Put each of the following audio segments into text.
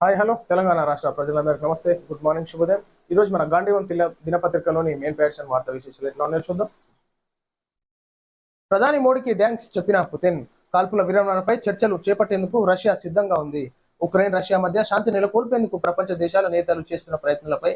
Hi hello. Telangana రాష్ట్ర ప్రజలందరికీ నమస్తే. గుడ్ మార్నింగ్ శుభోదయం. ఈ రోజు మన గాంధీవన్ తిల దినపత్రికలోని మెయిన్ ప్యాషన్ వార్తా విశేషాలు ఎట్లా ఉన్నాయో చూద్దాం. ప్రధాని మోడీకి థ్యాంక్స్ చెప్పిన పుతిన్ కాల్పుల విరమణపై చర్చలు చేపట్టేందుకు రష్యా సిద్ధంగా ఉంది. ఉక్రెయిన్ రష్యా మధ్య శాంతి నెలకొల్పేందుకు ప్రపంచ దేశాల నేతలు చేస్తున్న ప్రయత్నాలపై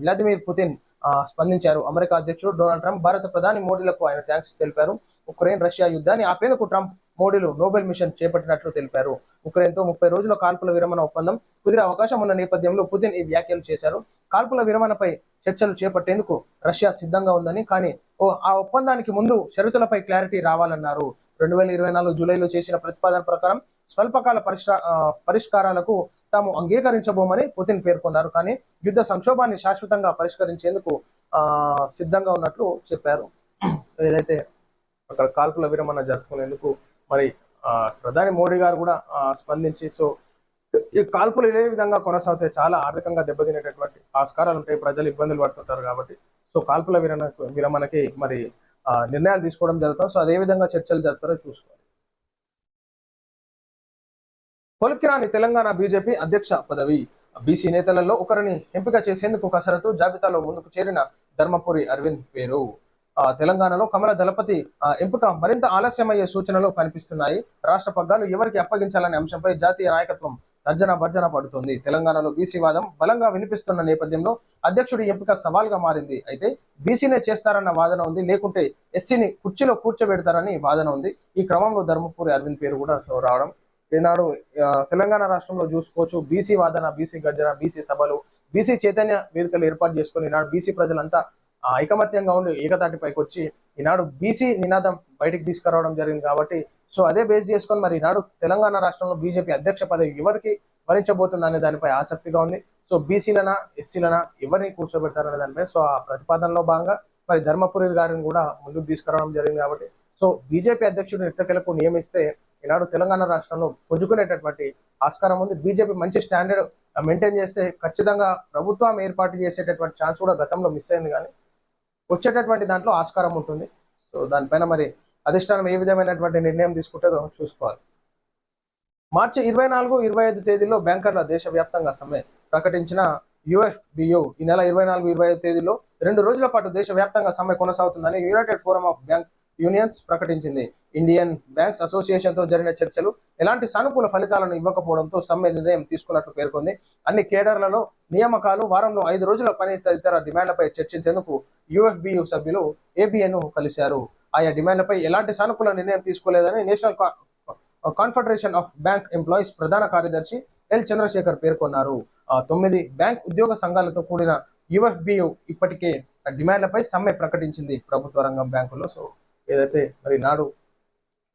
వ్లాదిమిర్ పుతిన్ ఆ, స్పందించారు. అమెరికా అధ్యక్షుడు డొనాల్డ్ ట్రంప్ భారత ప్రధాని మోడీలకు ఆయన థ్యాంక్స్ తెలిపారు. ఉక్రెయిన్ రష్యా యుద్ధాన్ని ఆపేందుకు ట్రంప్ మోడీలు నోబెల్ మిషన్ చేపట్టినట్లు తెలిపారు. ఉక్రెయిన్తో ముప్పై రోజుల కాల్పుల విరమణ ఒప్పందం కుదిరే అవకాశం ఉన్న నేపథ్యంలో పుతిన్ ఈ వ్యాఖ్యలు చేశారు. కాల్పుల విరమణపై చర్చలు చేపట్టేందుకు రష్యా సిద్ధంగా ఉందని కానీ ఓ ఆ ఒప్పందానికి ముందు షరతులపై క్లారిటీ రావాలన్నారు. రెండు వేల ఇరవై నాలుగు జూలైలో చేసిన ప్రతిపాదన ప్రకారం స్వల్పకాల పరిష్కారాలకు తాము అంగీకరించబోమని పుతిన్ పేర్కొన్నారు. కానీ యుద్ధ సంక్షోభాన్ని శాశ్వతంగా పరిష్కరించేందుకు సిద్ధంగా ఉన్నట్లు చెప్పారు. ఏదైతే అక్కడ కాల్పుల విరమణ జరుపుకునేందుకు మరి ఆ, ప్రధాని మోడీ గారు కూడా స్పందించి సో ఈ కాల్పులు ఇదే విధంగా కొనసాగితే చాలా ఆర్థికంగా దెబ్బతినేటటువంటి ఆస్కారాలు ఉంటాయి ప్రజలు ఇబ్బందులు పడుతుంటారు కాబట్టి సో కాల్పుల విరమణ విరమణకి మరి ఆ, నిర్ణయాలు తీసుకోవడం జరుగుతుంది. సో అదే విధంగా చర్చలు జరుపుతారో చూసుకోవాలి. పొలికిరాని తెలంగాణ బీజేపీ అధ్యక్ష పదవి. బీసీ నేతలలో ఒకరిని ఎంపిక చేసేందుకు కసరత్తు జాబితాలో ముందుకు చేరిన ధర్మపురి అరవింద్ పేరు. తెలంగాణలో కమల దళపతి ఆ, ఎంపిక మరింత ఆలస్యమయ్యే సూచనలు కనిపిస్తున్నాయి. రాష్ట్ర పగ్గాలు ఎవరికి అప్పగించాలనే అంశంపై జాతీయ నాయకత్వం తర్జన భర్జన పడుతుంది. తెలంగాణలో బీసీ వాదం బలంగా వినిపిస్తున్న నేపథ్యంలో అధ్యక్షుడి ఎంపిక సవాల్గా మారింది. అయితే బీసీనే చేస్తారన్న వాదన ఉంది. లేకుంటే ఎస్సీని కుర్చీలో కూర్చోబెడతారని వాదన ఉంది. ఈ క్రమంలో ధర్మపురి అరవింద్ పేరు కూడా రావడం. ఈనాడు తెలంగాణ రాష్ట్రంలో చూసుకోవచ్చు. బీసీ వాదన బీసీ గర్జన బీసీ సభలు బీసీ చైతన్య వేదికలు ఏర్పాటు చేసుకుని ఈనాడు బీసీ ప్రజలంతా ఐకమత్యంగా ఉండి ఏకతాటిపైకి వచ్చి ఈనాడు బీసీ నినాదం బయటికి తీసుకురావడం జరిగింది కాబట్టి సో అదే బేస్ చేసుకొని మరి ఈనాడు తెలంగాణ రాష్ట్రంలో బీజేపీ అధ్యక్ష పదవి ఎవరికి వరించబోతుంది అనే దానిపై ఆసక్తిగా ఉంది. సో బీసీలనా ఎస్సీలనా ఎవరిని కూర్చోబెడతారనే దానిపై సో ఆ ప్రతిపాదనలో భాగంగా మరి ధర్మపురి గారిని కూడా ముందుకు తీసుకురావడం జరిగింది కాబట్టి సో బీజేపీ అధ్యక్షుడు ఎట్టకెలకు నియమిస్తే ఈనాడు తెలంగాణ రాష్ట్రంలో పుంజుకునేటటువంటి ఆస్కారం ఉంది. బీజేపీ మంచి స్టాండర్డ్ మెయింటైన్ చేస్తే ఖచ్చితంగా ప్రభుత్వం ఏర్పాటు చేసేటటువంటి ఛాన్స్ కూడా గతంలో మిస్ అయింది కానీ వచ్చేటటువంటి దాంట్లో ఆస్కారం ఉంటుంది. సో దానిపైన మరి అధిష్టానం ఏ విధమైనటువంటి నిర్ణయం తీసుకుంటుందో చూసుకోవాలి. మార్చి ఇరవై నాలుగు ఇరవై ఐదు తేదీలో బ్యాంకర్ల దేశవ్యాప్తంగా సమ్మె ప్రకటించిన యుఎఫ్బియు ఈ నెల ఇరవై నాలుగు ఇరవై ఐదు తేదీలో రెండు రోజుల పాటు దేశవ్యాప్తంగా సమ్మె కొనసాగుతుందని united forum of bank unions ప్రకటించింది. ఇండియన్ బ్యాంక్స్ అసోసియేషన్తో జరిగిన చర్చలు ఎలాంటి సానుకూల ఫలితాలను ఇవ్వకపోవడంతో సమ్మె నిర్ణయం తీసుకున్నట్లు పేర్కొంది. అన్ని కేడర్లలో నియామకాలు వారంలో ఐదు రోజుల పని తదితర డిమాండ్లపై చర్చించేందుకు యుఎఫ్బియు సభ్యులు ఏబిఎన్ కలిశారు. ఆయా డిమాండ్లపై ఎలాంటి సానుకూల నిర్ణయం తీసుకోలేదని national confederation of bank employees ప్రధాన కార్యదర్శి ఎల్. చంద్రశేఖర్ పేర్కొన్నారు. తొమ్మిది బ్యాంక్ ఉద్యోగ సంఘాలతో కూడిన యుఎఫ్బియు ఇప్పటికే డిమాండ్లపై సమ్మె ప్రకటించింది ప్రభుత్వ రంగం బ్యాంకులో సో ఏదైతే మరి నాడు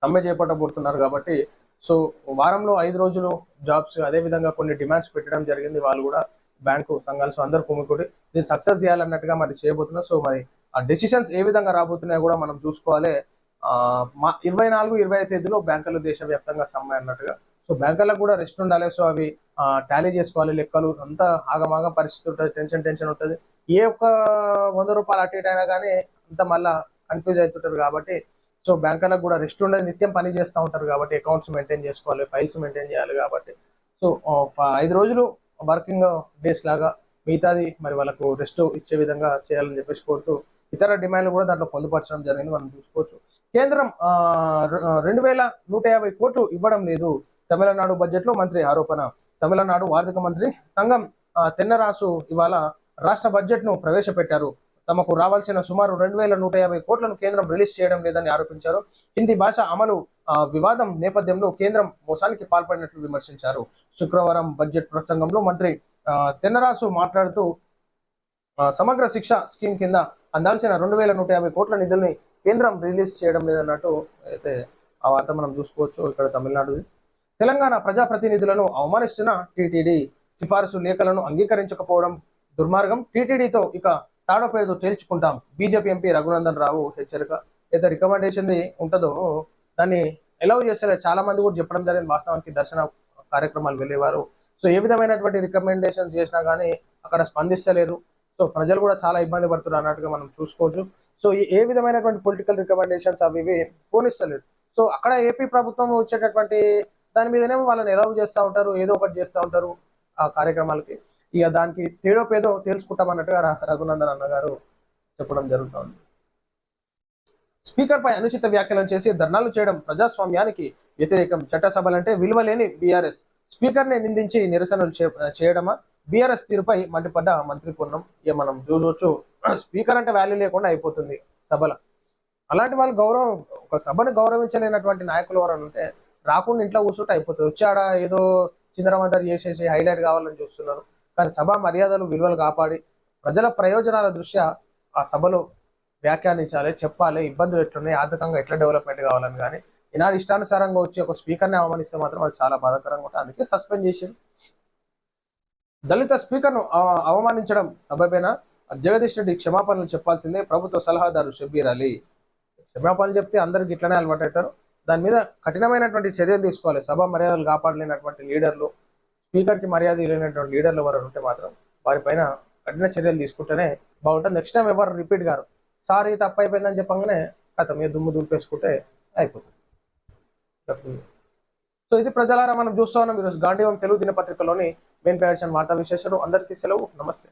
సమ్మె చేపట్టబోతున్నారు కాబట్టి సో వారంలో ఐదు రోజులు జాబ్స్ అదే విధంగా కొన్ని డిమాండ్స్ పెట్టడం జరిగింది. వాళ్ళు కూడా బ్యాంకు సంఘాలు సో అందరు కుమ్ముకుడి దీన్ని సక్సెస్ చేయాలన్నట్టుగా మరి చేయబోతున్నారు. సో మరి ఆ డెసిషన్స్ ఏ విధంగా రాబోతున్నాయో కూడా మనం చూసుకోవాలి. ఆ, మా ఇరవై నాలుగు ఇరవై తేదీలో బ్యాంకులు దేశవ్యాప్తంగా సమ్మె అన్నట్టుగా. సో బ్యాంకులకు కూడా రెస్ట్ ఉండాలి. సో అవి టాలీ చేసుకోవాలి. లెక్కలు అంతా ఆగమాగ పరిస్థితి ఉంటుంది. టెన్షన్ టెన్షన్ ఉంటుంది. ఏ ఒక్క వంద రూపాయలు అటు ఇటు అయినా కానీ అంత మళ్ళా కన్ఫ్యూజ్ అవుతుంటారు కాబట్టి సో బ్యాంకులకు కూడా రెస్ట్ ఉండదు. నిత్యం పని చేస్తూ ఉంటారు కాబట్టి అకౌంట్స్ మెయింటైన్ చేసుకోవాలి ఫైల్స్ మెయింటైన్ చేయాలి కాబట్టి. సో ఐదు రోజులు వర్కింగ్ డేస్ లాగా మిగతాది మరి వాళ్ళకు రెస్ట్ ఇచ్చే విధంగా చేయాలని చెప్పేసి కోరుతూ ఇతర డిమాండ్లు కూడా దాంట్లో పొందుపరచడం జరిగింది. మనం చూసుకోవచ్చు. కేంద్రం రెండు వేల నూట యాభై కోట్లు ఇవ్వడం లేదు. తమిళనాడు బడ్జెట్లో మంత్రి ఆరోపణ. తమిళనాడు ఆర్థిక మంత్రి తంగం తెన్నరాసు ఇవాళ రాష్ట్ర బడ్జెట్ను ప్రవేశపెట్టారు. తమకు రావాల్సిన సుమారు రెండు వేల నూట యాభై కోట్లను కేంద్రం రిలీజ్ చేయడం లేదని ఆరోపించారు. హిందీ భాష అమలు ఆ, వివాదం నేపథ్యంలో కేంద్రం మోసానికి పాల్పడినట్లు విమర్శించారు. శుక్రవారం బడ్జెట్ ప్రసంగంలో మంత్రి తెన్నరాసు మాట్లాడుతూ సమగ్ర శిక్ష స్కీమ్ కింద అందాల్సిన రెండు వేల నూట యాభై కోట్ల నిధుల్ని కేంద్రం రిలీజ్ చేయడం లేదన్నట్టు అయితే ఆ వార్త మనం చూసుకోవచ్చు ఇక్కడ తమిళనాడు తెలంగాణ ప్రజాప్రతినిధులను అవమానిస్తున్న టీటీడీ సిఫారసు లేఖలను అంగీకరించకపోవడం దుర్మార్గం. టీటీడీతో ఇక తాడో పేరుతో తేల్చుకుంటాం. బీజేపీ ఎంపీ రఘునందన్ రావు హెచ్చరిక. ఏదైతే రికమెండేషన్ ఉంటుందో దాన్ని ఎలవ్ చేస్తే చాలా మంది కూడా చెప్పడం జరిగింది. వాస్తవానికి దర్శన కార్యక్రమాలు వెళ్ళేవారు. సో ఏ విధమైనటువంటి రికమెండేషన్స్ చేసినా కానీ అక్కడ స్పందిస్తలేరు. సో ప్రజలు కూడా చాలా ఇబ్బంది పడుతున్నారు అన్నట్టుగా మనం చూసుకోవచ్చు. సో ఏ విధమైనటువంటి పొలిటికల్ రికమెండేషన్స్ అవి ఇవి పోనిస్తలేరు. సో అక్కడ ఏపీ ప్రభుత్వం వచ్చేటటువంటి దాని మీదనేమో వాళ్ళని ఎలవ్ చేస్తూ ఉంటారు. ఏదో ఒకటి చేస్తూ ఉంటారు ఆ కార్యక్రమాలకి. ఇక దానికి తేడో పేదో తేల్చుకుంటామన్నట్టుగా రఘునందన్ అన్న గారు చెప్పడం జరుగుతోంది. స్పీకర్ పై అనుచిత వ్యాఖ్యలను చేసి ధర్నాలు చేయడం ప్రజాస్వామ్యానికి వ్యతిరేకం. చట్టసభలంటే విలువలేని బీఆర్ఎస్. స్పీకర్ నిందించి నిరసనలు చే- చేయడమా? బీఆర్ఎస్ తీరుపై మండిపడ్డ మంత్రి పొన్నం ఇక మనం చూడవచ్చు స్పీకర్ అంటే వాల్యూ లేకుండా అయిపోతుంది సభల. అలాంటి వాళ్ళు గౌరవం ఒక సభను గౌరవించలేనటువంటి నాయకులు ఎవరైనా ఉంటే రాకుండా ఇంట్లో కూర్చుంటే అయిపోతుంది. వచ్చాడా? ఏదో చిందరవందరు చేసేసి హైలైట్ కావాలని చూస్తున్నారు. కానీ సభ మర్యాదలు విలువలు కాపాడి ప్రజల ప్రయోజనాల దృష్ట్యా ఆ సభలో వ్యాఖ్యానించాలి చెప్పాలి ఇబ్బందులు ఎట్లున్నాయి ఆర్థికంగా ఎట్లా డెవలప్మెంట్ కావాలని కానీ ఈనాడు ఇష్టానుసారంగా వచ్చి ఒక స్పీకర్ని అవమానిస్తే మాత్రం అది చాలా బాధాకరంగా ఉంటుంది. అందుకే సస్పెండ్ చేసింది దళిత స్పీకర్ను అవ- అవమానించడం సబబేనా? జగదీష్ రెడ్డి క్షమాపణలు చెప్పాల్సిందే. ప్రభుత్వ సలహాదారు షబీర్ అలీ. క్షమాపణలు చెప్తే అందరికి ఇట్లనే అలవాటు అవుతారు దాని మీద కఠినమైనటువంటి చర్యలు తీసుకోవాలి. సభ మర్యాదలు కాపాడలేనటువంటి లీడర్లు స్పీకర్కి మర్యాద లేనటువంటి లీడర్లు ఎవరు ఉంటే మాత్రం వారిపైన కఠిన చర్యలు తీసుకుంటేనే బాగుంటుంది. నెక్స్ట్ టైం ఎవరు రిపీట్ గారు సారీ తప్పు అయిపోయిందని చెప్పంగానే కథ మీద దుమ్ము దులిపేసుకుంటే అయిపోతుంది. సో ఇది ప్రజలారా మనం చూస్తా ఉన్నాం. ఈరోజు గాంధీవం తెలుగు దినపత్రికలోని మెయిన్ ప్యాడ్స్ వార్తా విశేషాలు. అందరికీ సెలవు. నమస్తే.